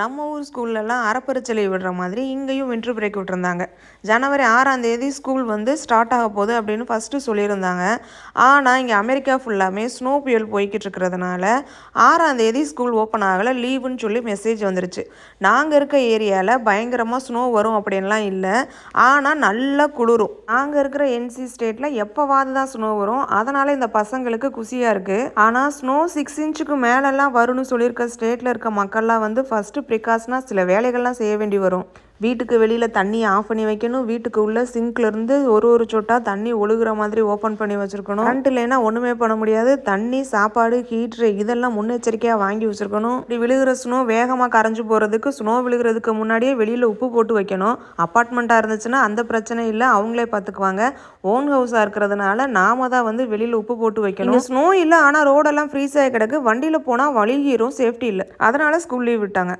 நம்ம ஊர் ஸ்கூல்லலாம் அறப்பரிச்சை விடுற மாதிரி இங்கேயும் வின்ட்ரு பிரேக் விட்டுருந்தாங்க. ஜனவரி ஆறாம் தேதி ஸ்கூல் வந்து ஸ்டார்ட் ஆக போகுது அப்படின்னு ஃபஸ்ட்டு சொல்லியிருந்தாங்க. ஆனால் இங்கே அமெரிக்கா ஃபுல்லாமே ஸ்னோ புயல் போய்கிட்டு இருக்கிறதுனால ஆறாம் தேதி ஸ்கூல் ஓப்பன் ஆகலை லீவுன்னு சொல்லி மெசேஜ் வந்துருச்சு. நாங்கள் இருக்க ஏரியாவில் பயங்கரமாக ஸ்னோ வரும் அப்படின்லாம் இல்லை. ஆனால் நல்லா குளிரும். நாங்கள் இருக்கிற என்சி ஸ்டேட்டில் எப்போவாது தான் ஸ்னோ வரும். அதனால் இந்த பசங்களுக்கு குஷியாக இருக்குது ஆனால் ஸ்னோ சிக்ஸ் இன்ச்சுக்கு மேலெல்லாம் வரும்னு சொல்லியிருக்க ஸ்டேட்டில் இருக்க மக்கள்லாம் வந்து ஃபஸ்ட்டு ப்ரிகாஷனாக சில வேலைகள்லாம் செய்ய வேண்டி வரும். வீட்டுக்கு வெளியில் தண்ணியை ஆஃப் பண்ணி வைக்கணும். வீட்டுக்கு உள்ள சிங்க்லேருந்து ஒரு ஒரு சொட்டாக தண்ணி ஒழுகுற மாதிரி ஓப்பன் பண்ணி வச்சுருக்கணும். கரண்ட் இல்லைன்னா ஒன்றுமே பண்ண முடியாது. தண்ணி சாப்பாடு ஹீட்ரு இதெல்லாம் முன்னெச்சரிக்கையாக வாங்கி வச்சிருக்கணும். இப்படி விழுகிற ஸ்னோ வேகமாக கரைஞ்சு போகிறதுக்கு ஸ்னோ விழுகிறதுக்கு முன்னாடியே வெளியில் உப்பு போட்டு வைக்கணும். அப்பார்ட்மெண்ட்டாக இருந்துச்சுன்னா அந்த பிரச்சனை இல்லை. அவங்களே பார்த்துக்குவாங்க ஓன் ஹவுஸாக இருக்கிறதுனால நாம தான் வந்து வெளியில் உப்பு போட்டு வைக்கணும். ஸ்னோ இல்லை ஆனால் ரோடெல்லாம் ஃப்ரீஸ் ஆகி கிடக்கு. வண்டியில் போனால் வழிகீரும் சேஃப்டி இல்லை. அதனால் ஸ்கூல் லீவ் விட்டாங்க.